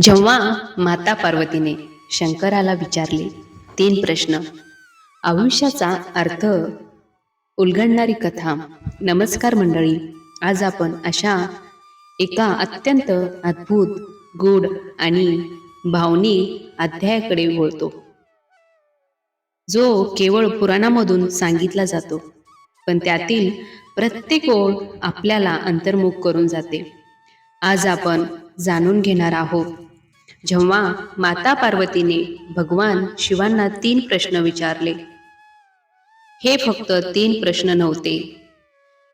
जेव्हा माता पार्वतीने शंकराला विचारले तीन प्रश्न. आयुष्याचा अर्थ उलगडणारी कथा. नमस्कार मंडळी. आज आपण अशा एका अत्यंत अद्भुत गूढ आणि भावनिक अध्यायाकडे वळतो. जो केवळ पुराणामधून सांगितला जातो पण त्यातील प्रत्येक ओळ आपल्याला अंतर्मुख करून जाते. आज आपण जाणून घेणार आहोत. जेव्हा माता पार्वतीने भगवान शिवांना तीन प्रश्न विचारले. हे फक्त तीन प्रश्न नव्हते.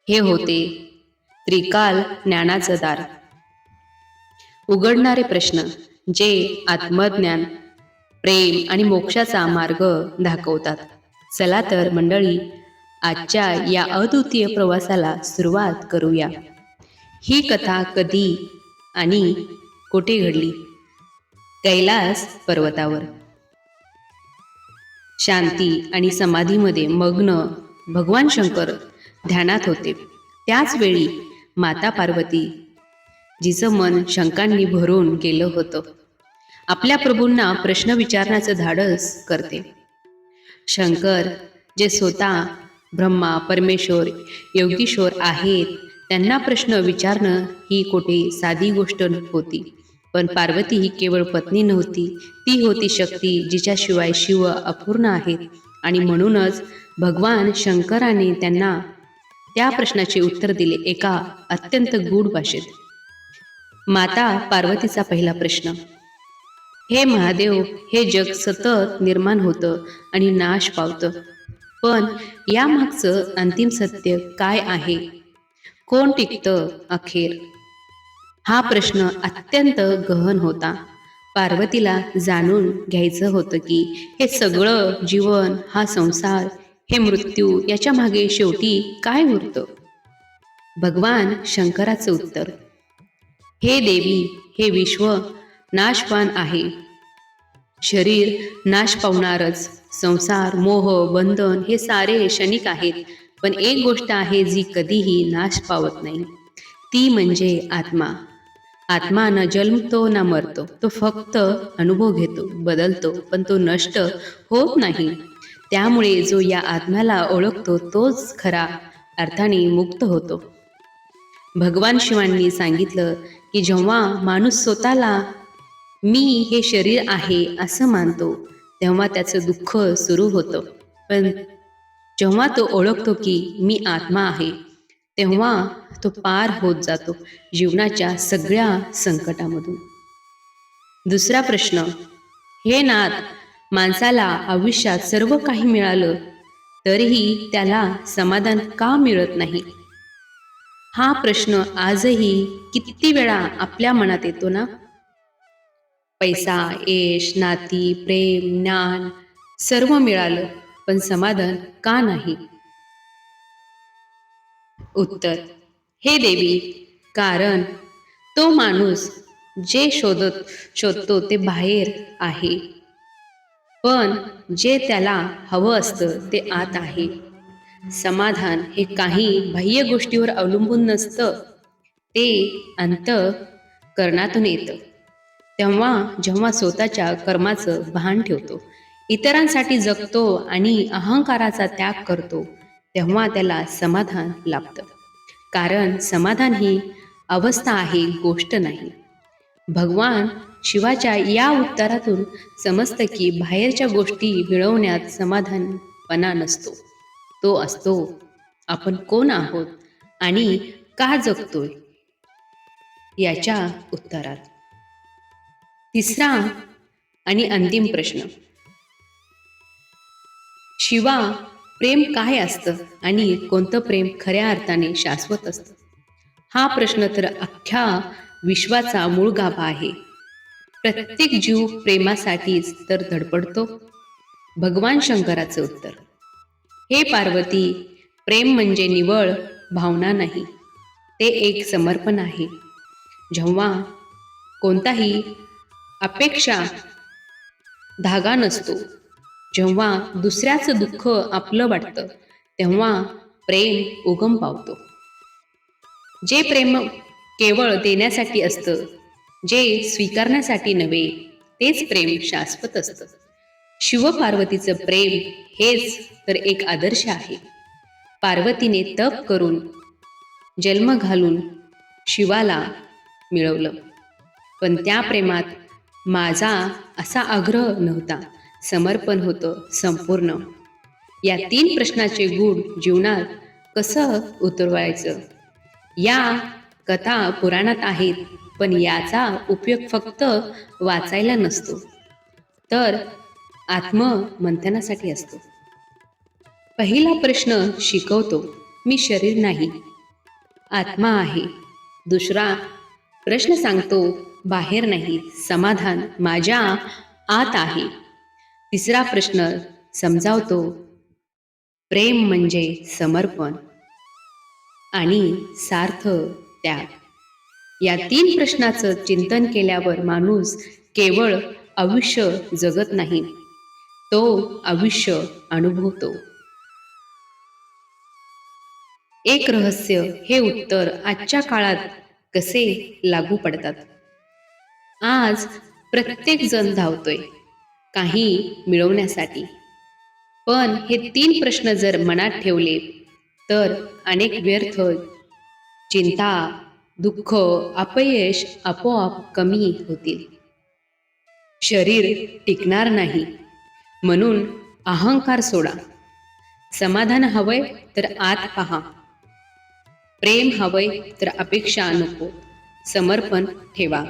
हे होते त्रिकाल ज्ञानाचं दार. उघडणारे प्रश्न जे आत्मज्ञान प्रेम आणि मोक्षाचा मार्ग दाखवतात. चला तर मंडळी आजच्या या अद्वितीय प्रवासाला सुरुवात करूया. ही कथा कधी आणि कोठे घडली? कैलास पर्वतावर. शांती आणि समाधीमध्ये मग्न भगवान शंकर ध्यानात होते. त्याच वेळी माता पार्वती जिचं मन शंकांनी भरून गेलं होतं आपल्या प्रभूंना प्रश्न विचारण्याचं धाडस करते. शंकर जे स्वतः ब्रह्मा परमेश्वर योगीश्वर आहेत त्यांना प्रश्न विचारणं ही कोठे साधी गोष्ट होती. पण पार्वती ही केवळ पत्नी नव्हती. ती होती शक्ती जिच्याशिवाय शिव अपूर्ण आहेत. आणि म्हणूनच भगवान शंकराने त्यांना त्या प्रश्नाचे उत्तर दिले एका अत्यंत गूढ भाषेत. माता पार्वतीचा पहिला प्रश्न. हे महादेव हे जग सतत निर्माण होतं आणि नाश पावतं. पण यामागचं अंतिम सत्य काय आहे? कोण टिकतं अखेर? हा प्रश्न अत्यंत गहन होता. पार्वतीला जाणून घ्यायचं होतं की हे सगळं जीवन हा संसार हे मृत्यू याच्या मागे शेवटी काय उरतं? भगवान शंकराचं उत्तर हे देवी हे विश्व नाशवान आहे. शरीर नाश पावणारच संसार मोह बंधन हे सारे क्षणिक आहेत. पण एक गोष्ट आहे जी कधीही नाश पावत नाही. ती म्हणजे आत्मा. आत्मा ना जन्मतो ना मरतो. तो फक्त अनुभव घेतो बदलतो पण तो नष्ट होत नाही. त्यामुळे जो या आत्म्याला ओळखतो तोच खरा अर्थाने मुक्त होतो. भगवान शिवांनी सांगितलं की जेव्हा माणूस स्वतःला मी हे शरीर आहे असं मानतो तेव्हा त्याचं दुःख सुरू होतं. पण जेव्हा तो ओळखतो की मी आत्मा आहे तेव्हा तो पार होत जातो जीवनाच्या सगळ्या संकटामधून. दुसरा प्रश्न हे नाथ माणसाला आयुष्यात सर्व काही मिळालं तरीही त्याला समाधान का मिळत नाही? हा प्रश्न आजही किती वेळा आपल्या मनात येतो ना? पैसा यश नाती प्रेम ज्ञान सर्व मिळालं. पण समाधान का नाही? उत्तर हे देवी कारण तो माणूस जे शोधत शोधतो ते बाहेर आहे. पण जे त्याला हवं असतं ते आत आहे. समाधान हे काही बाह्य गोष्टीवर अवलंबून नसतं. ते अंत करणातून येतं. तेव्हा जेव्हा स्वतःच्या कर्माचं भान ठेवतो इतरांसाठी जगतो आणि अहंकाराचा त्याग करतो तेव्हा त्याला समाधान लाभतं. कारण समाधान ही अवस्था आहे गोष्ट नाही. भगवान शिवाच्या या उत्तरातून समजतं की बाहेरच्या गोष्टी मिळवण्यात समाधानपणा नसतो. तो असतो आपण कोण आहोत आणि का जगतोय? याच्या उत्तरात. तिसरा आणि अंतिम प्रश्न. शिवा प्रेम काय असतं आणि कोणतं प्रेम खऱ्या अर्थाने शाश्वत असतं? हा प्रश्न तर अख्ख्या विश्वाचा मूळ गाभा आहे. प्रत्येक जीव प्रेमासाठीच तर धडपडतो. भगवान शंकराचं उत्तर. हे पार्वती प्रेम म्हणजे निवळ भावना नाही ते एक समर्पण आहे. जेव्हा कोणताही अपेक्षा धागा नसतो जेव्हा दुसऱ्याचं दुःख आपलं वाटतं तेव्हा प्रेम उगम पावतो. जे प्रेम केवळ देण्यासाठी असतं जे स्वीकारण्यासाठी नव्हे तेच प्रेम शाश्वत असतं. शिवपार्वतीचं प्रेम हेच तर एक आदर्श आहे. पार्वतीने तप करून जन्म घालून शिवाला मिळवलं. पण त्या प्रेमात माझा असा आग्रह नव्हता. समर्पण होतं संपूर्ण. या तीन प्रश्नाचे गुण जीवनात कसं उतरवायचं? या कथा पुराणात आहेत पण याचा उपयोग फक्त वाचायला नसतो. तर आत्ममंथनासाठी असतो. पहिला प्रश्न शिकवतो मी शरीर नाही आत्मा आहे. दुसरा प्रश्न सांगतो बाहेर नाही समाधान माझ्या आत आहे. तिसरा प्रश्न समजावतो. प्रेम म्हणजे समर्पण आणि सार्थ त्याग. या तीन प्रश्नाचं चिंतन केल्यावर माणूस केवळ आयुष्य जगत नाही तो आयुष्य अनुभवतो. एक रहस्य हे उत्तर आजच्या काळात कसे लागू पडतात? आज प्रत्येक जण धावतोय. काही मिळवण्यासाठी. पण हे तीन प्रश्न जर मनात ठेवले तर अनेक व्यर्थ चिंता दुःख अपयश आपोआप कमी होतील. शरीर टिकणार नाही. म्हणून अहंकार सोडा. समाधान हवंय तर आत पहा. प्रेम हवंय तर अपेक्षा नको. समर्पण ठेवा.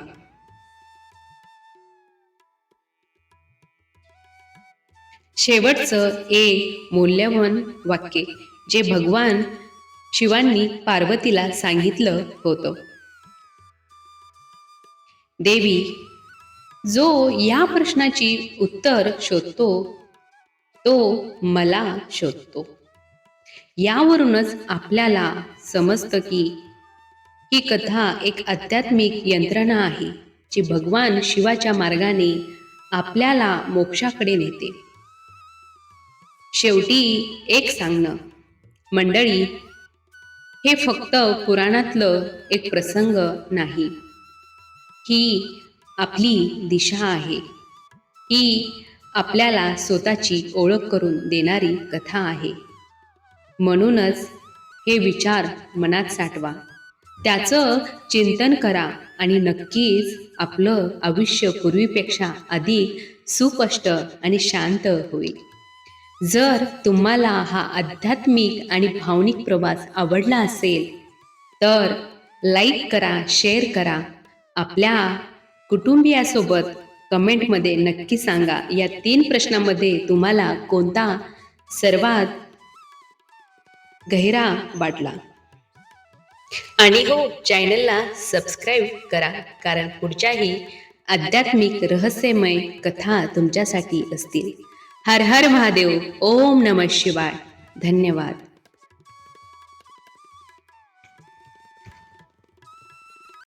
शेवटचं एक मौल्यवान वाक्य जे भगवान शिवांनी पार्वतीला सांगितलं होतं. देवी जो या प्रश्नाची उत्तर शोधतो तो मला शोधतो. यावरूनच आपल्याला समजतं की ही कथा एक आध्यात्मिक यंत्रणा आहे जी भगवान शिवाच्या मार्गाने आपल्याला मोक्षाकडे नेते. शेवटी एक सांगणं. मंडळी हे फक्त पुराणातलं एक प्रसंग नाही. ही आपली दिशा आहे. ही आपल्याला स्वतःची ओळख करून देणारी कथा आहे. म्हणूनच हे विचार मनात साठवा. त्याचं चिंतन करा आणि नक्कीच आपलं आयुष्य पूर्वीपेक्षा अधिक सुस्पष्ट आणि शांत होईल. जर तुम्हाला हा आध्यात्मिक आणि भावनिक प्रवास आवडला असेल तर लाईक करा शेअर करा. आपल्या कुटुंबियासोबत कमेंटमध्ये नक्की सांगा. या तीन प्रश्नामध्ये तुम्हाला कोणता सर्वात गहिरा वाटला? आणि हो चॅनलला सबस्क्राईब करा. कारण पुढच्याही आध्यात्मिक रहस्यमय कथा तुमच्यासाठी असतील. हर हर महादेव ओम नम शिवाय. धन्यवाद.